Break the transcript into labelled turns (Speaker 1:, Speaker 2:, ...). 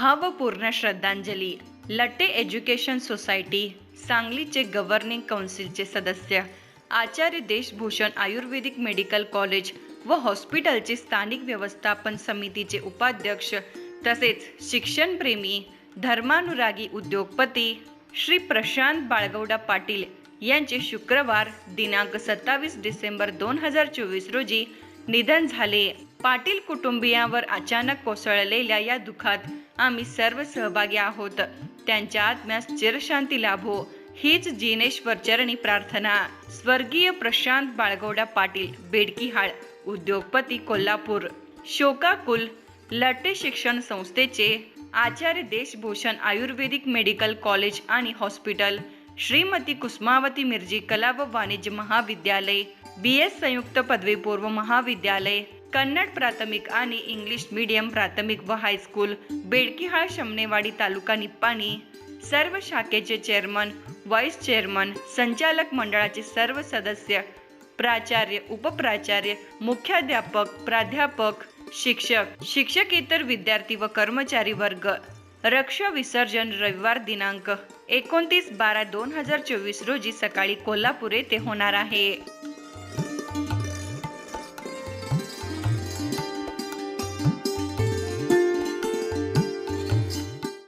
Speaker 1: भावपूर्ण श्रद्धांजली Latthe education society सांगलीचे गव्हर्निंग काउन्सिलचे सदस्य आचार्य देशभूषण आयुर्वेदिक मेडिकल कॉलेज व हॉस्पिटलचे स्थानिक व्यवस्थापन समितीचे उपाध्यक्ष तसेच शिक्षणप्रेमी धर्मानुरागी उद्योगपती श्री प्रशांत बाळगौडा पाटील यांचे शुक्रवार दिनांक सत्तावीस डिसेंबर दोन हजार चोवीस रोजी निधन झाले. पाटील कुटुंबियांवर अचानक कोसळलेल्या या दुःखात आम्ही सर्व सहभागी आहोत. त्यांच्या आत्म्यास चिरशांती लाभो. हीच जिनेश्वर चरणी प्रार्थना. स्वर्गीय प्रशांत बाळगौडा पाटील बेडकीहाळ उद्योगपती कोल्हापूर. शोकाकुल लट्टे शिक्षण संस्थेचे आचार्य देशभूषण आयुर्वेदिक मेडिकल कॉलेज आणि हॉस्पिटल श्रीमती कुसुमावती मिरजी कला व वाणिज्य महाविद्यालय बी एस संयुक्त पदवीपूर्व महाविद्यालय कन्नड प्राथमिक आणि इंग्लिश मीडियम प्राथमिक व हायस्कूल बेडकीहाळ शमनेवाडी तालुका निप्पाणी. सर्व शाखेचे चेअरमन व्हाईस चेअरमन संचालक मंडळाचे सर्व सदस्य प्राचार्य उपप्राचार्य मुख्याध्यापक प्राध्यापक शिक्षक शिक्षकेतर विद्यार्थी व कर्मचारी वर्ग. रक्ष विसर्जन रविवार दिनांक एकोणतीस बारा दोन हजार चोवीस रोजी सकाळी कोल्हापूर येथे होणार आहे.